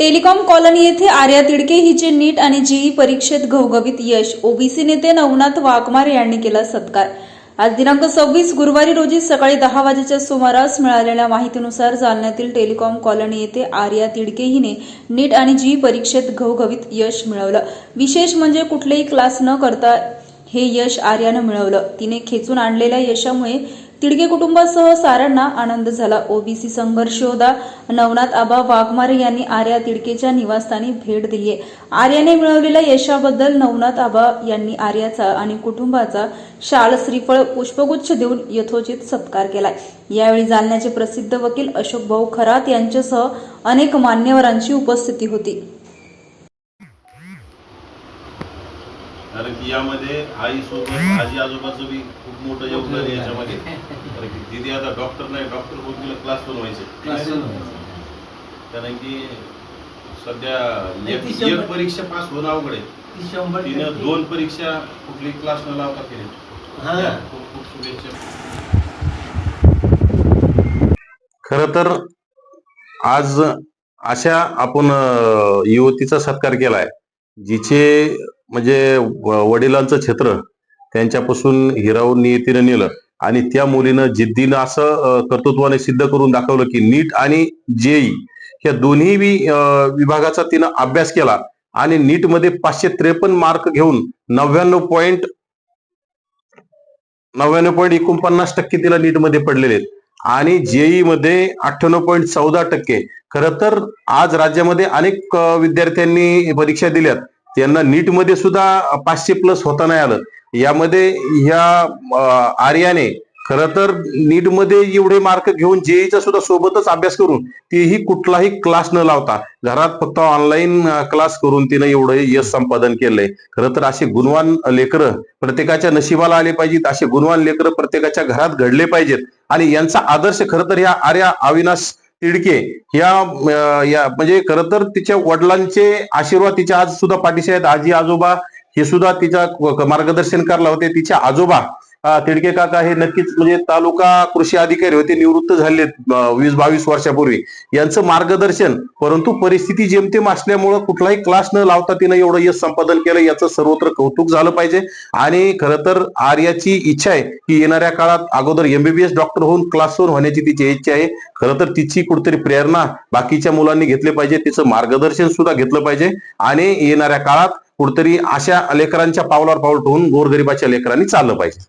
Telecom colony येथे आर्या तिडके हिचे नीट आणि जीई परीक्षेत घवघवीत यश. ओबीसी नेते नवनाथ वाघमारे यांनी केला सत्कार. आज दिनांक सव्वीस गुरुवारी रोजी सकाळी दहा वाजेच्या सुमारास मिळालेल्या माहितीनुसार जालन्यातील टेलिकॉम कॉलनी येथे आर्या तिडके हिने नीट आणि जीई परीक्षेत घवघवीत यश मिळवलं. विशेष म्हणजे कुठलेही क्लास न करता हे यश आर्यानं मिळवलं. तिने खेचून आणलेल्या यशामुळे तिडके कुटुंबासह साऱ्यांना आनंद झाला. ओबीसी संघर्ष योद्धा नवनाथ आबा वाघमारे यांनी आर्या तिडकेच्या निवासस्थानी भेट दिली आहे आर्याने मिळवलेल्या यशाबद्दल नवनाथ आबा यांनी आर्याचा आणि कुटुंबाचा शाल श्रीफळ पुष्पगुच्छ देऊन यथोचित सत्कार केला यावेळी जालन्याचे प्रसिद्ध वकील अशोक भाऊ खरात यांच्यासह अनेक मान्यवरांची उपस्थिती होती. यामध्ये आई सोबत आजी आजोबाचं बी खूप मोठं योगदान आहे याच्यामध्ये. कारण की दिदी आता डॉक्टर नाही डॉक्टर होऊन तिला क्लास पण व्हायचे कारण की सध्या नाही, एक परीक्षा पास होणं अवघड आहे. तिनं दोन परीक्षा कुठली क्लास न लावता केली. हा. खूप खूप शुभेच्छा. खर तर आज अशा आपण युवतीचा सत्कार केलाय जिचे म्हणजे वडिलांचं क्षेत्र त्यांच्यापासून हिरावून नियतीनं नेलं. आणि त्या मुलीनं जिद्दीनं असं कर्तृत्वाने सिद्ध करून दाखवलं की नीट आणि जेई या दोन्ही विभागाचा तिनं अभ्यास केला आणि नीटमध्ये पाचशे त्रेपन्न मार्क घेऊन नव्याण्णव पॉईंट नव्याण्णव पॉईंट एकोणपन्नास टक्के तिला नीटमध्ये पडलेले आहेत. आणि जेई मध्ये अठ्ठ्याण्णव पॉईंट चौदा टक्के. खरं तर आज राज्यामध्ये अनेक विद्यार्थ्यांनी परीक्षा दिल्यात. त्यांना नीटमध्ये सुद्धा पाचशे प्लस होता नाही आलं. यामध्ये ह्या आर्याने खरं तर नीटमध्ये एवढे मार्क घेऊन जेईचा सुद्धा सोबतच अभ्यास करून तेही कुठलाही क्लास न लावता घरात फक्त ऑनलाईन क्लास करून तिनं एवढं यश संपादन केलंय. खरं तर असे गुणवान लेकरं प्रत्येकाच्या नशिबाला आले पाहिजेत. असे गुणवान लेकरं प्रत्येकाच्या घरात घडले पाहिजेत. आणि यांचा आदर्श खरं तर ह्या आर्या अविनाश तिडके या या म्हणजे खर तर तिच्या वडिलांचे आशीर्वाद तिच्या आज सुद्धा पाठीशी आहेत. आजी आजोबा हे सुद्धा तिच्या मार्गदर्शन करला होते. तिच्या आजोबा तिडके काका हे नक्कीच म्हणजे तालुका कृषी अधिकारी होते निवृत्त झाले वीस बावीस वर्षापूर्वी. यांचं मार्गदर्शन परंतु परिस्थिती जेमतेम असल्यामुळं कुठलाही क्लास न लावता तिनं एवढं यश संपादन केलं याचं सर्वत्र कौतुक झालं पाहिजे. आणि खरं तर आर्याची इच्छा आहे की येणाऱ्या काळात अगोदर एमबीबीएस डॉक्टर होऊन क्लासवर होण्याची तिची इच्छा आहे. खरं तर तिची कुठेतरी प्रेरणा बाकीच्या मुलांनी घेतली पाहिजे तिचं मार्गदर्शन सुद्धा घेतलं पाहिजे. आणि येणाऱ्या काळात कुठेतरी अशा लेकरांच्या पावलावर पाऊल ठेवून गोरगरिबाच्या लेकरांनी चाललं पाहिजे.